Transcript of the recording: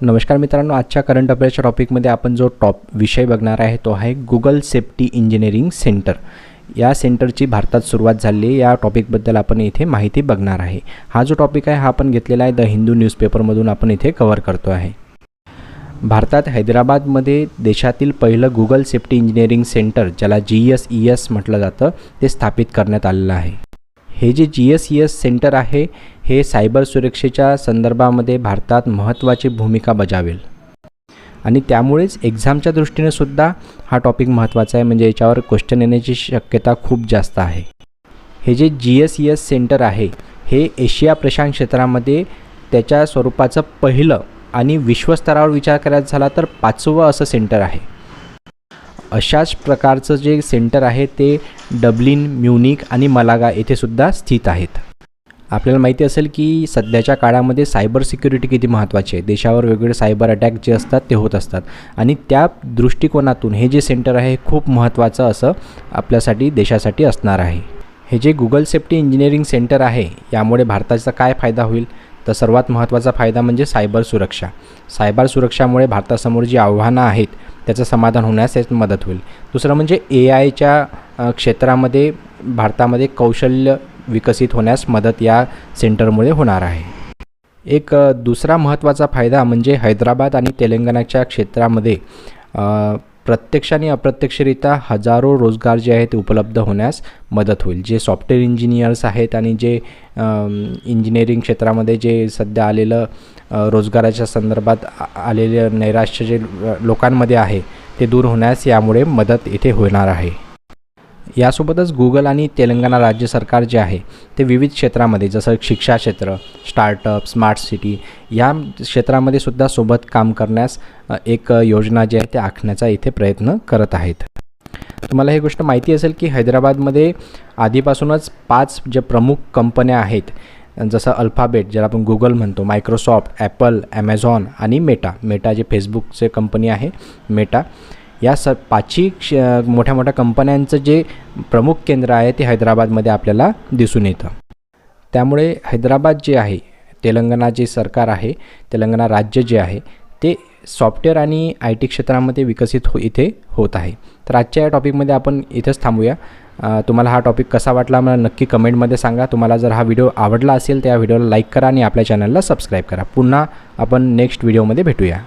नमस्कार मित्रांनो आजच्या करंट अफेअर्सच्या टॉपिकमध्ये आपण जो टॉप विषय बघणार आहे तो आहे गुगल सेफ्टी इंजिनिअरिंग सेंटर या सेंटरची भारतात सुरुवात झाली आहे. या टॉपिकबद्दल आपण इथे माहिती बघणार आहे. हा जो टॉपिक आहे हा आपण घेतलेला आहे द हिंदू न्यूजपेपरमधून आपण इथे कव्हर करतो आहे. भारतात हैदराबादमध्ये देशातील पहिलं गुगल सेफ्टी इंजिनिअरिंग सेंटर ज्याला जी एस ई एस म्हटलं जातं ते स्थापित करण्यात आलेलं आहे. हे जे G S E S centre आहे हे सायबर सुरक्षेच्या संदर्भामध्ये भारतात महत्त्वाची भूमिका बजावेल. आणि त्यामुळेच एक्झामच्या दृष्टीने सुद्धा हा टॉपिक महत्त्वाचा आहे. म्हणजे याच्यावर क्वेश्चन येण्याची शक्यता खूप जास्त आहे. हे जे G S E S centre आहे हे एशिया प्रशांत क्षेत्रामध्ये त्याच्या स्वरूपाचं पहिलं आणि विश्वस्तरावर विचार करायचा झाला तर पाचवं असं सेंटर आहे. अशाच प्रकारचं जे सेंटर आहे ते डब्लिन म्युनिक आणि मलागा येथे सुद्धा स्थित आहेत. आपल्याला माहिती असेल की सध्याच्या काळामध्ये सायबर सिक्युरिटी किती महत्त्वाची आहे. देशावर वेगवेगळे सायबर अटॅक जे असतात ते होत असतात. आणि त्या दृष्टिकोनातून हे जे सेंटर आहे हे खूप महत्त्वाचं असं आपल्यासाठी देशासाठी असणार आहे. हे जे गुगल सेफ्टी इंजिनिअरिंग सेंटर आहे यामुळे भारताचा काय फायदा होईल? तर सर्वात महत्त्वाचा फायदा म्हणजे सायबर सुरक्षा. सायबर सुरक्षामुळे भारतासमोर जी आव्हानं आहेत त्याचं समाधान होण्यास यात मदत होईल. दुसरं म्हणजे ए आयच्या क्षेत्रामध्ये भारतामध्ये कौशल्य विकसित होण्यास मदत या सेंटरमुळे होणार आहे. एक दुसरा महत्त्वाचा फायदा म्हणजे हैदराबाद आणि तेलंगणाच्या क्षेत्रामध्ये प्रत्यक्ष आणि अप्रत्यक्षरित्या हजारो रोजगार जे आहेत ते उपलब्ध होण्यास मदत होईल. जे सॉफ्टवेअर इंजिनियर्स आहेत आणि जे इंजिनिअरिंग क्षेत्रामध्ये जे सध्या आलेलं रोजगाराच्या संदर्भात आलेले आलेलं नैराश्य जे लोकांमध्ये आहे ते दूर होण्यास यामुळे मदत इथे होणार आहे. यासोबतच गुगल आणि तेलंगणा राज्य सरकार जे आहे ते विविध क्षेत्रामध्ये जसं शिक्षा क्षेत्र स्टार्टअप स्मार्ट सिटी या क्षेत्रामध्ये सुद्धा सोबत काम करण्यास एक योजना जी आहे ते आखण्याचा इथे प्रयत्न करत आहेत. तुम्हाला ही गोष्ट माहिती असेल की हैदराबादमध्ये आधीपासूनच पाच ज्या प्रमुख कंपन्या आहेत जसं अल्फाबेट ज्याला आपण गुगल म्हणतो मायक्रोसॉफ्ट ॲपल ॲमेझॉन आणि मेटा मेटा जे फेसबुकचे कंपनी आहे मेटा या स पाचही क्ष मोठ्या मोठ्या कंपन्यांचं जे प्रमुख केंद्र आहे ते हैदराबादमध्ये आपल्याला दिसून येतं. त्यामुळे हैदराबाद जे आहे तेलंगणा जे सरकार आहे तेलंगणा राज्य जे आहे ते सॉफ्टवेअर आणि आय टी क्षेत्रामध्ये विकसित हो इथे होत आहे. तर आजच्या या टॉपिकमध्ये आपण इथंच थांबूया. तुम्हाला हा टॉपिक कसा वाटला मला नक्की कमेंटमध्ये सांगा. तुम्हाला जर हा व्हिडिओ आवडला असेल तर या व्हिडिओला लाईक करा आणि आपल्या चॅनलला सबस्क्राईब करा. पुन्हा आपण नेक्स्ट व्हिडिओमध्ये भेटूया.